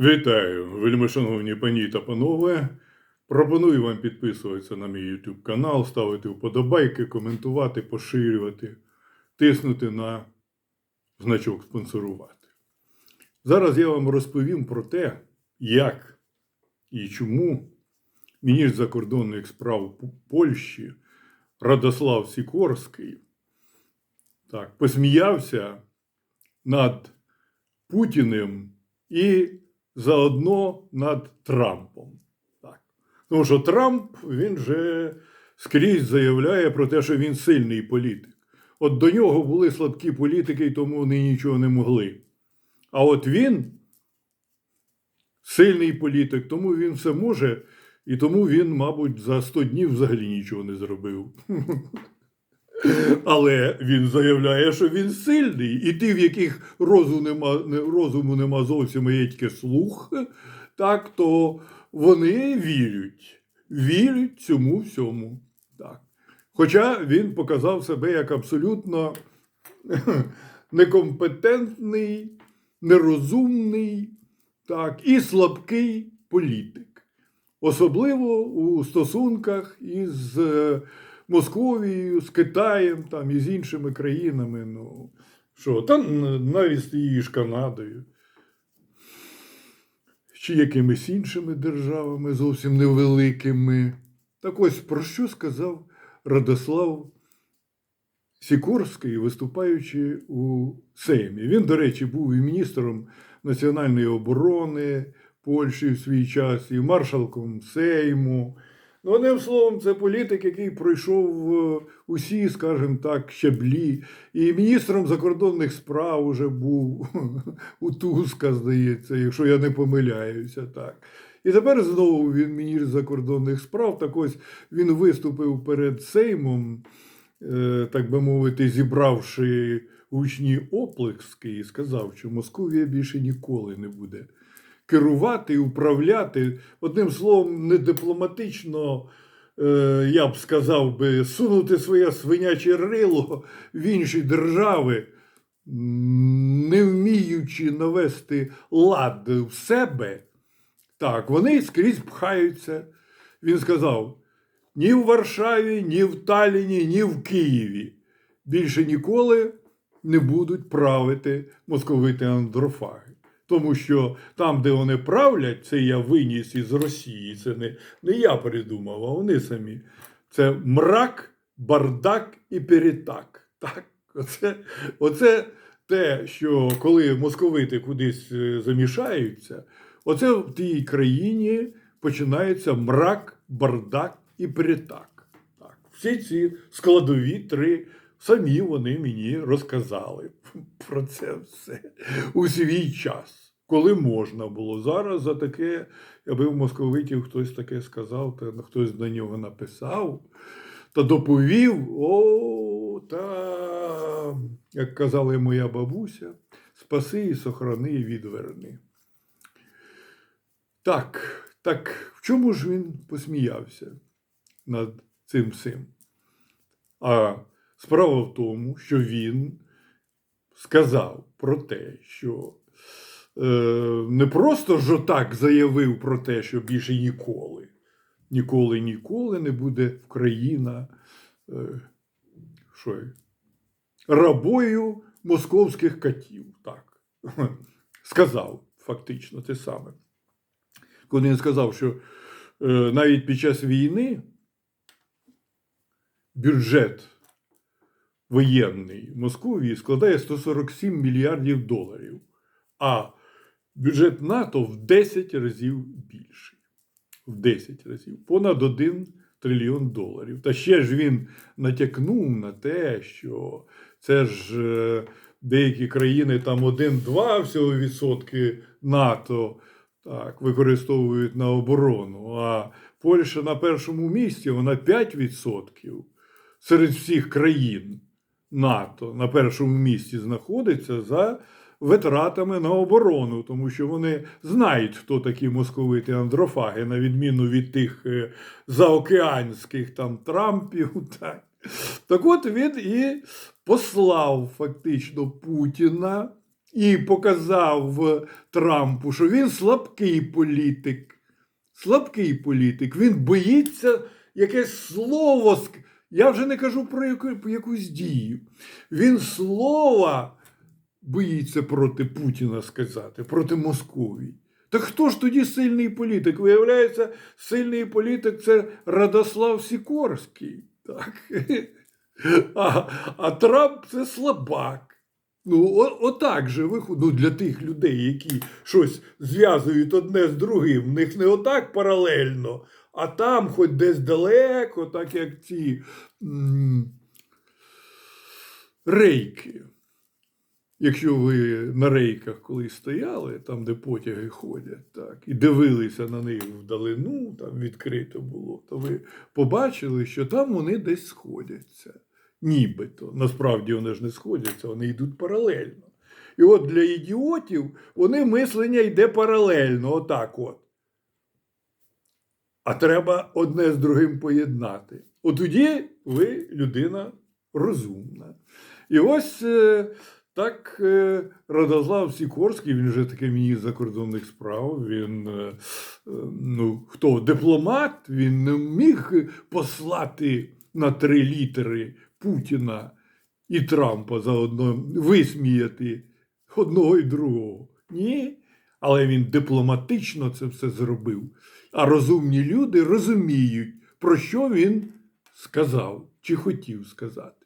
Вітаю, вельмишановні пані та панове. Пропоную вам підписуватися на мій YouTube канал, ставити вподобайки, коментувати, поширювати, тиснути на значок спонсорувати. Зараз я вам розповім про те, як і чому міністр закордонних справ Польщі Радослав Сікорський так, посміявся над Путіним і заодно над Трампом. Так. Тому що Трамп він же скрізь заявляє про те, що він сильний політик. От до нього були слабкі політики, і тому вони нічого не могли. А от він сильний політик, тому він все може, і тому він, мабуть, за 100 днів взагалі нічого не зробив. Але він заявляє, що він сильний, і ті, в яких розуму нема, розуму нема зовсім є слух, так, то вони вірять, вірять цьому всьому. Так. Хоча він показав себе як абсолютно некомпетентний, нерозумний так, і слабкий політик. Особливо у стосунках із е, Московією, з Китаєм там, і з іншими країнами. Ну, що, та н- навіть з ж Канадою. Чи якимись іншими державами зовсім невеликими. Так ось про що сказав Радослав Сікорський, виступаючи у Сеймі. Він, до речі, був і міністром національної оборони Польщі в свій час, і маршалком Сейму. Ну, одним словом, це політик, який пройшов е, усі, скажімо так, щаблі. І міністром закордонних справ уже був у Туска, здається, якщо я не помиляюся. так. І тепер знову він міністр закордонних справ. Так ось він виступив перед Сеймом, е, так би мовити, зібравши гучні оплески, і сказав, що Московія більше ніколи не буде керувати і управляти. Одним словом, не дипломатично, е, я б сказав би, сунути своє свиняче рило в інші держави, не вміючи навести лад в себе. Так, вони скрізь пхаються. Він сказав: ні в Варшаві, ні в Талліні, ні в Києві більше ніколи не будуть правити московити андрофаги. Тому що там, де вони правлять, це я виніс із Росії. Це не, не я придумав, а вони самі. Це мрак, бардак і перетак. Так, оце, оце те, що коли московити кудись е, замішаються, оце в тій країні починається мрак, бардак і перетак. Так. Всі ці складові три самі вони мені розказали про це все у свій час, коли можна було. Зараз за таке, аби в московитів хтось таке сказав, та хтось до нього написав, та доповів, о, та, як казала моя бабуся, спаси і сохрани і відверни. Так, так в чому ж він посміявся над цим всім? А справа в тому, що він сказав про те, що е, не просто ж так заявив про те, що більше ніколи, ніколи, ніколи не буде Україна е, що, рабою московських катів. Так. Сказав фактично те саме. Коли він сказав, що е, навіть під час війни бюджет воєнний Московії складає 147 мільярдів доларів, а бюджет НАТО в 10 разів більший. В 10 разів, понад 1 трильйон доларів. Та ще ж він натякнув на те, що це ж е, деякі країни там 1-2 всього відсотки НАТО так, використовують на оборону, а Польща на першому місці, вона 5% серед всіх країн НАТО на першому місці знаходиться за витратами на оборону, тому що вони знають, хто такі московити андрофаги, на відміну від тих е, заокеанських там Трампів. Так. так от він і послав фактично Путіна і показав Трампу, що він слабкий політик. Слабкий політик. Він боїться якесь слово. Я вже не кажу про яку, якусь дію. Він слова боїться проти Путіна сказати, проти Московії. Так хто ж тоді сильний політик? Виявляється, сильний політик це Радослав Сікорський. Так? А, а Трамп це слабак. Ну, отак же виходить. Ну, для тих людей, які щось зв'язують одне з другим, в них не отак паралельно, а там, хоч десь далеко, так як ці рейки. Якщо ви на рейках колись стояли, там, де потяги ходять, так, і дивилися на них вдалину, там відкрито було, то ви побачили, що там вони десь сходяться. Нібито. Насправді вони ж не сходяться, вони йдуть паралельно. І от для ідіотів вони мислення йде паралельно, отак от. А треба одне з другим поєднати. От тоді ви людина розумна. І ось е, так е, Радослав Сікорський, він вже таки міністр закордонних справ, він е, ну, хто дипломат, він не міг послати на три літери Путіна і Трампа заодно висміяти одного і другого. Ні. Але він дипломатично це все зробив. А розумні люди розуміють, про що він сказав чи хотів сказати.